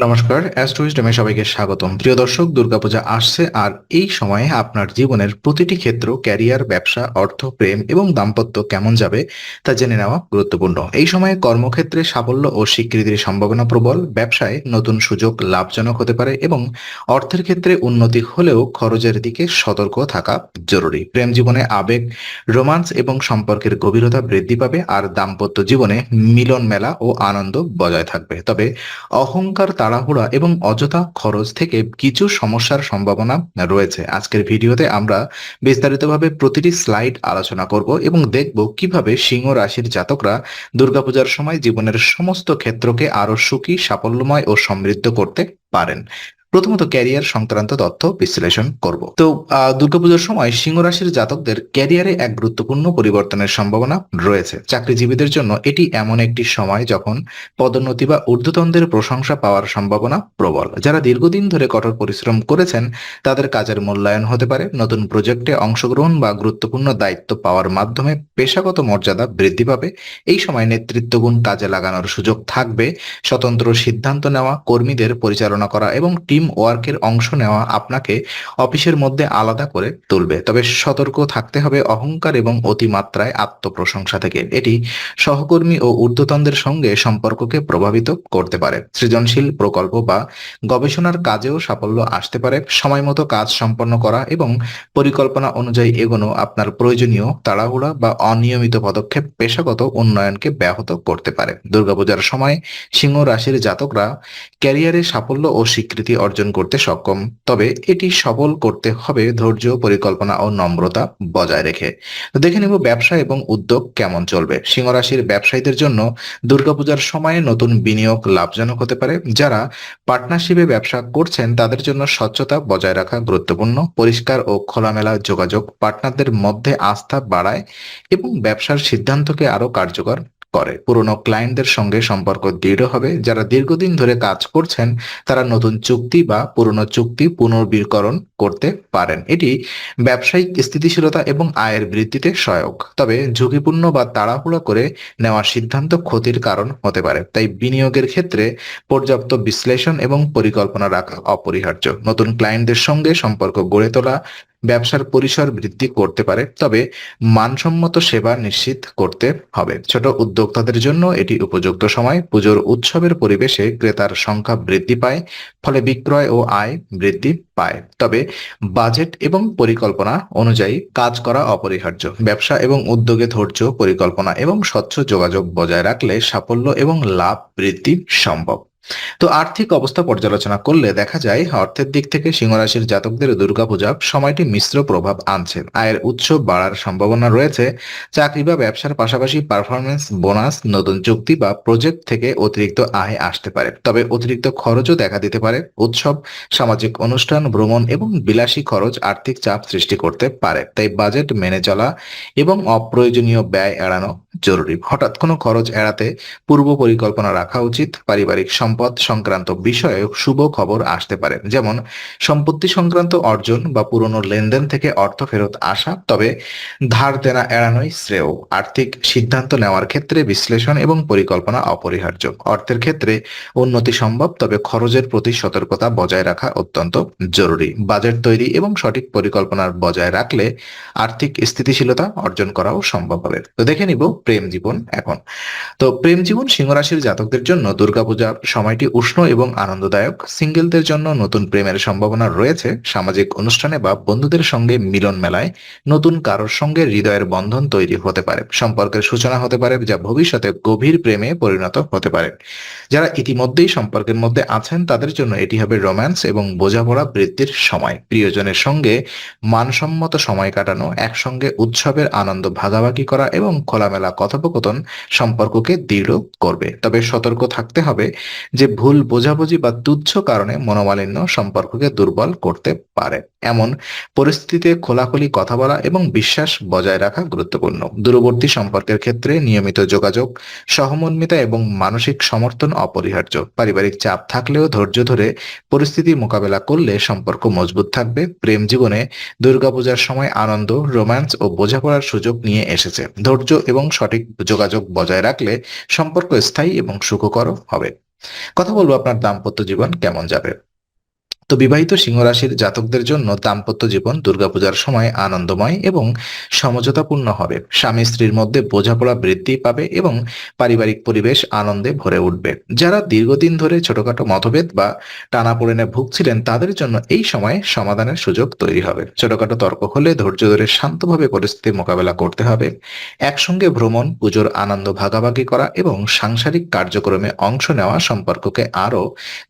নমস্কার অ্যাস্ট্রোইস্টমে সবাইকে স্বাগতম। প্রিয় দর্শক, দুর্গাপূজা আসছে আর এই সময়ে আপনার জীবনের প্রতিটি ক্ষেত্র ক্যারিয়ার ব্যবসা, অর্থ, প্রেম এবং দাম্পত্য কেমন যাবে তা জেনে নেওয়া গুরুত্বপূর্ণ। এই সময়ে কর্মক্ষেত্রে সাফল্য ও স্বীকৃতির সম্ভাবনা প্রবল, ব্যবসায় নতুন সুযোগ লাভজনক হতে পারে এবং অর্থের ক্ষেত্রে উন্নতি হলেও খরচের দিকে সতর্ক থাকা জরুরি। প্রেম জীবনে আবেগ, রোমান্স এবং সম্পর্কের গভীরতা বৃদ্ধি পাবে আর দাম্পত্য জীবনে মিলন মেলা ও আনন্দ বজায় থাকবে। তবে অহংকার তাড়াহুড়া এবং অযথা খরচ থেকে কিছু সমস্যার সম্ভাবনা রয়েছে। আজকের ভিডিওতে আমরা বিস্তারিতভাবে প্রতিটি স্লাইড আলোচনা করব এবং দেখব কীভাবে সিংহ রাশির জাতকরা দুর্গাপূজার সময় জীবনের সমস্ত ক্ষেত্রকে আরও সুখী, সাফল্যময় ও সমৃদ্ধ করতে পারেন। প্রথমত ক্যারিয়ার সংক্রান্ত তথ্য বিশ্লেষণ করব। তো দুর্গাপূজার সময় সিংহ রাশির জাতকদের ক্যারিয়ারে এক গুরুত্বপূর্ণ পরিবর্তনের সম্ভাবনা রয়েছে। চাকরিজীবীদের জন্য এটি এমন একটি সময় যখন পদোন্নতি বা ঊর্ধ্বতনদের প্রশংসা পাওয়ার সম্ভাবনা প্রবল। যারা দীর্ঘদিন ধরে কঠোর পরিশ্রম করেছেন, তাদের কাজের মূল্যায়ন হতে পারে, নতুন প্রজেক্টে অংশগ্রহণ বা গুরুত্বপূর্ণ দায়িত্ব পাওয়ার মাধ্যমে পেশাগত মর্যাদা বৃদ্ধি পাবে। এই সময় নেতৃত্বগুণ কাজে লাগানোর সুযোগ থাকবে। স্বতন্ত্র সিদ্ধান্ত নেওয়া, কর্মীদের পরিচালনা করা এবং টিম ওয়ার্কের অংশ নেওয়া আপনাকে অফিসের মধ্যে আলাদা করে তুলবে। তবে সতর্ক থাকতে হবে অহংকার এবং অতিমাত্রায় আত্মপ্রশংসা থেকে। এটি সহকর্মী ও ঊর্ধ্বতনদের সঙ্গে সম্পর্ককে প্রভাবিত করতে পারে। সৃজনশীল প্রকল্প বা গবেষণার কাজেও সাফল্য আসতে পারে। সময় মতো কাজ সম্পন্ন করা এবং পরিকল্পনা অনুযায়ী এগোনো আপনার প্রয়োজনীয় তাড়াহুড়া বা অনিয়মিত পদক্ষেপ পেশাগত উন্নয়নকে ব্যাহত করতে পারে। দুর্গাপূজার সময় সিংহ রাশির জাতকরা ক্যারিয়ারে সাফল্য ও স্বীকৃতি অর্জন করতে সক্ষম। তবে এটি সফল করতে হবে ধৈর্য, পরিকল্পনা ও নম্রতা বজায় রেখে। দেখে নেব ব্যবসা এবং উদ্যোগ কেমন চলবে। সিংহ রাশির ব্যবসায়ীদের জন্য দুর্গাপূজার সময়ে নতুন বিনিয়োগ লাভজনক হতে পারে। যারা পার্টনারশিপে ব্যবসা করছেন, তাদের জন্য স্বচ্ছতা বজায় রাখা গুরুত্বপূর্ণ। পরিষ্কার ও খোলামেলা যোগাযোগ পার্টনারদের মধ্যে আস্থা বাড়ায় এবং ব্যবসার সিদ্ধান্তকে আরও কার্যকর করে। পুরনো ক্লায়েন্টদের সঙ্গে সম্পর্ক দৃঢ় হবে। যারা দীর্ঘদিন ধরে কাজ করছেন, তারা নতুন চুক্তি বা পুরনো চুক্তি পুনর্বীকরণ করতে পারেন। এটি ব্যবসায়িক স্থিতিশীলতা এবং আয়ের বৃদ্ধিতে সহায়ক। তবে ঝুঁকিপূর্ণ বা তাড়াহুড়া করে নেওয়ার সিদ্ধান্ত ক্ষতির কারণ হতে পারে। তাই বিনিয়োগের ক্ষেত্রে পর্যাপ্ত বিশ্লেষণ এবং পরিকল্পনা রাখা অপরিহার্য। নতুন ক্লায়েন্টদের সঙ্গে সম্পর্ক গড়ে তোলা ব্যবসার পরিসর বৃদ্ধি করতে পারে, তবে মানসম্মত সেবা নিশ্চিত করতে হবে। ছোট উদ্যোক্তাদের জন্য এটি উপযুক্ত সময়। পুজোর উৎসবের পরিবেশে ক্রেতার সংখ্যা বৃদ্ধি পায়, ফলে বিক্রয় ও আয় বৃদ্ধি পায়। তবে বাজেট এবং পরিকল্পনা অনুযায়ী কাজ করা অপরিহার্য। ব্যবসা এবং উদ্যোগে ধৈর্য, পরিকল্পনা এবং স্বচ্ছ যোগাযোগ বজায় রাখলে সাফল্য এবং লাভ বৃদ্ধি সম্ভব। তো আর্থিক অবস্থা পর্যালোচনা করলে দেখা যায় অর্থের দিক থেকে সিংহরাশির জাতকদের দুর্গাপূজা সময়টি মিশ্র প্রভাব আনছে। আয়ের উৎস বাড়ার সম্ভাবনা রয়েছে। চাকরি বা ব্যবসার পাশাপাশি পারফরমেন্স বোনাস নতুন চুক্তি বা প্রজেক্ট থেকে অতিরিক্ত আয় আসতে পারে। তবে অতিরিক্ত খরচও দেখা দিতে পারে। উৎসব, সামাজিক অনুষ্ঠান, ভ্রমণ এবং বিলাসী খরচ আর্থিক চাপ সৃষ্টি করতে পারে। তাই বাজেট মেনে চলা এবং অপ্রয়োজনীয় ব্যয় এড়ানো জরুরি। হঠাৎ কোনো খরচ এড়াতে পূর্ব পরিকল্পনা রাখা উচিত। পারিবারিক সম্পদ সংক্রান্ত বিষয়ে শুভ খবর আসতে পারে। যেমন, সম্পত্তি সংক্রান্ত অর্জন বা পুরনো লেনদেন থেকে অর্থ ফেরত আসা, তবে ধার দেনা এড়ানোই শ্রেয়। আর্থিক সিদ্ধান্ত নেওয়ার ক্ষেত্রে বিশ্লেষণ এবং পরিকল্পনা অপরিহার্য। অর্থের ক্ষেত্রে উন্নতি সম্ভব, তবে খরচের প্রতি সতর্কতা বজায় রাখা অত্যন্ত জরুরি। বাজেট তৈরি এবং সঠিক পরিকল্পনার বজায় রাখলে আর্থিক স্থিতিশীলতা অর্জন করাও সম্ভব হবে। তো দেখে নিব প্রেম জীবন এখন। তো প্রেম জীবন সিংহ রাশির জাতকদের জন্য দুর্গাপূজা সময়টি উষ্ণ এবং আনন্দদায়ক। সিঙ্গেলদের জন্য নতুন প্রেমের সম্ভাবনা রয়েছে। সামাজিক অনুষ্ঠানে বা বন্ধুদের সঙ্গে মিলন মেলায় নতুন কারোর সঙ্গে হৃদয়ের বন্ধন তৈরি হতে পারে। সম্পর্কের সূচনা হতে পারে যা ভবিষ্যতে গভীর প্রেমে পরিণত হতে পারে। যারা ইতিমধ্যেই সম্পর্কের মধ্যে আছেন, তাদের জন্য এটি হবে রোম্যান্স এবং বোঝাপড়া বৃদ্ধির সময়। প্রিয়জনের সঙ্গে মানসম্মত সময় কাটানো, একসঙ্গে উৎসবের আনন্দ ভাগাভাগি করা এবং খোলামেলা কথোপকথন সম্পর্ককে দৃঢ় করবে। তবে সতর্ক থাকতে হবে যে ভুল বোঝাবুঝি বা তুচ্ছ কারণে মনোমালিন্য সম্পর্ককে দুর্বল করতে পারে। এমন পরিস্থিতিতে খোলাখুলি কথা বলা এবং বিশ্বাস বজায় রাখা গুরুত্বপূর্ণ। দূরবর্তী সম্পর্কের ক্ষেত্রে নিয়মিত যোগাযোগ, সহমর্মিতা এবং মানসিক সমর্থন অপরিহার্য। পারিবারিক চাপ থাকলেও ধৈর্য ধরে পরিস্থিতি মোকাবেলা করলে সম্পর্ক মজবুত থাকবে। প্রেম জীবনে দুর্গাপূজার সময় আনন্দ, রোম্যান্স ও বোঝাপড়ার সুযোগ নিয়ে এসেছে। ধৈর্য এবং সঠিক যোগাযোগ বজায় রাখলে সম্পর্ক স্থায়ী এবং সুখকর হবে। কথা বলব আপনার দাম্পত্য জীবন কেমন যাবে? তো বিবাহিত সিংহ রাশির জাতকদের জন্য দাম্পত্য জীবন, দুর্গাপূজার সময় আনন্দময় এবং সমঝোতাপূর্ণ হবে। স্বামী স্ত্রীর মধ্যে বোঝাপড়া বৃদ্ধি পাবে এবং পারিবারিক পরিবেশ আনন্দে ভরে উঠবে। যারা দীর্ঘদিন ধরে ছোটখাটো মতভেদ বা টানাপোড়েনে ভুগছিলেন, তাদের জন্য এই সময় সমাধানের সুযোগ তৈরি হবে। ছোটখাটো তর্ক হলে ধৈর্য ধরে শান্তভাবে পরিস্থিতি মোকাবেলা করতে হবে। একসঙ্গে ভ্রমণ, পুজোর আনন্দ ভাগাভাগি করা এবং সাংসারিক কার্যক্রমে অংশ নেওয়া সম্পর্ককে আরও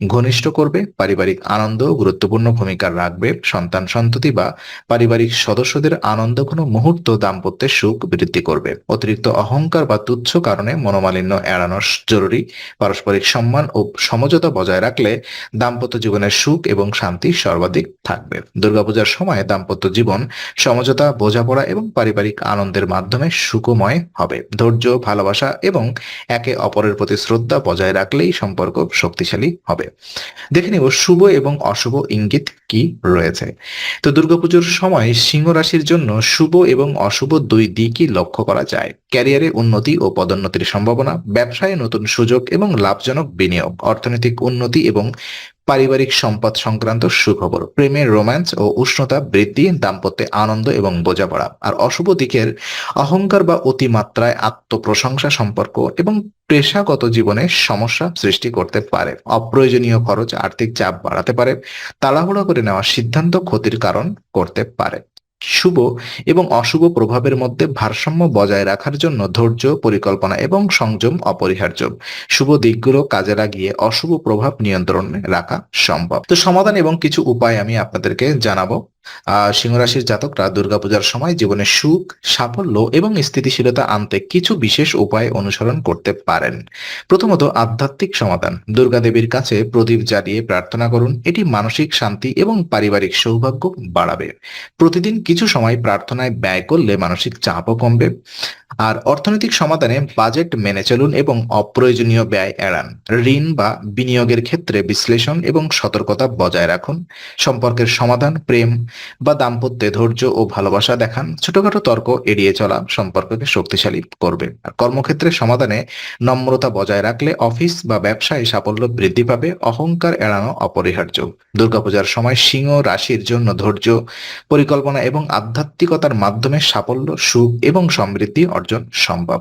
ঘনিষ্ঠ করবে। পারিবারিক আনন্দ গুরুত্বপূর্ণ ভূমিকা রাখবে। সন্তান সন্ততি বা পারিবারিক সদস্যদের আনন্দ কোনো মুহূর্ত দাম্পত্যের সুখ বৃদ্ধি করবে। অতিরিক্ত অহংকার বা তুচ্ছ কারণে মনোমালিন্য এড়ানো জরুরি। পারস্পরিক সম্মান ও সমঝোতা বজায় রাখলে দাম্পত্য জীবনের সুখ এবং শান্তি সর্বাধিক থাকবে। দুর্গাপূজার সময় দাম্পত্য জীবন সমঝোতা, বোঝাপড়া এবং পারিবারিক আনন্দের মাধ্যমে সুখময় হবে। ধৈর্য, ভালোবাসা এবং একে অপরের প্রতি শ্রদ্ধা বজায় রাখলেই সম্পর্ক শক্তিশালী হবে। দেখে নিব শুভ এবং অশুভ ইঙ্গিত কি রয়েছে? তো দুর্গাপুজোর সময় সিংহ রাশির জন্য শুভ এবং অশুভ দুই দিকই লক্ষ্য করা যায়। ক্যারিয়ারে উন্নতি ও পদোন্নতির সম্ভাবনা, ব্যবসায় নতুন সুযোগ এবং লাভজনক বিনিয়োগ, অর্থনৈতিক উন্নতি এবং পারিবারিক সম্পদ সংক্রান্ত সুখবর, প্রেমের রোম্যান্স ও উষ্ণতা বৃদ্ধি, দাম্পত্যে আনন্দ এবং বোঝাপড়া। আর অশুভ দিকের অহংকার বা অতিমাত্রায় আত্মপ্রশংসা সম্পর্ক এবং পেশাগত জীবনে সমস্যা সৃষ্টি করতে পারে। অপ্রয়োজনীয় খরচ, আর্থিক চাপ বাড়াতে পারে, তাড়াহুড়া করে নেওয়া সিদ্ধান্ত ক্ষতির কারণ করতে পারে। শুভ এবং অশুভ প্রভাবের মধ্যে ভারসাম্য বজায় রাখার জন্য ধৈর্য, পরিকল্পনা এবং সংযম অপরিহার্য। শুভ দিকগুলো কাজে লাগিয়ে অশুভ প্রভাব নিয়ন্ত্রণে রাখা সম্ভব। তো সমাধান এবং কিছু উপায় আমি আপনাদেরকে জানাব। সিংহরাশির জাতকরা দুর্গাপূজার সময় জীবনে সুখ, সাফল্য এবং স্থিতিশীলতা আনতে কিছু বিশেষ উপায় অনুসরণ করতে পারেন। প্রথমত আধ্যাত্মিক সমাধান। দুর্গা দেবীর কাছে প্রদীপ জ্বালিয়ে প্রার্থনা করুন, এটি মানসিক শান্তি এবং পারিবারিক সৌভাগ্য বাড়াবে। প্রতিদিন কিছু সময় প্রার্থনায় ব্যয় করলে মানসিক চাপও কমবে। আর অর্থনৈতিক সমাধানে বাজেট মেনে চলুন এবং অপ্রয়োজনীয় ব্যয় এড়ান। ঋণ বা বিনিয়োগের ক্ষেত্রে বিশ্লেষণ এবং সতর্কতা বজায় রাখুন। সম্পর্কের সমাধান, প্রেম বা দাম্পত্যে ধৈর্য ও ভালোবাসা দেখান, ছোটখাটো তর্ক এড়িয়ে চলা সম্পর্ককে শক্তিশালী করবে। আর কর্মক্ষেত্রে সমাধানে নম্রতা বজায় রাখলে অফিস বা ব্যবসায় সাফল্য বৃদ্ধি পাবে, অহংকার এড়ানো অপরিহার্য। দুর্গাপূজার সময় সিংহ রাশির জন্য ধৈর্য পরিকল্পনা এবং আধ্যাত্মিকতার মাধ্যমে সাফল্য, সুখ এবং সমৃদ্ধি অর্জন সম্ভব।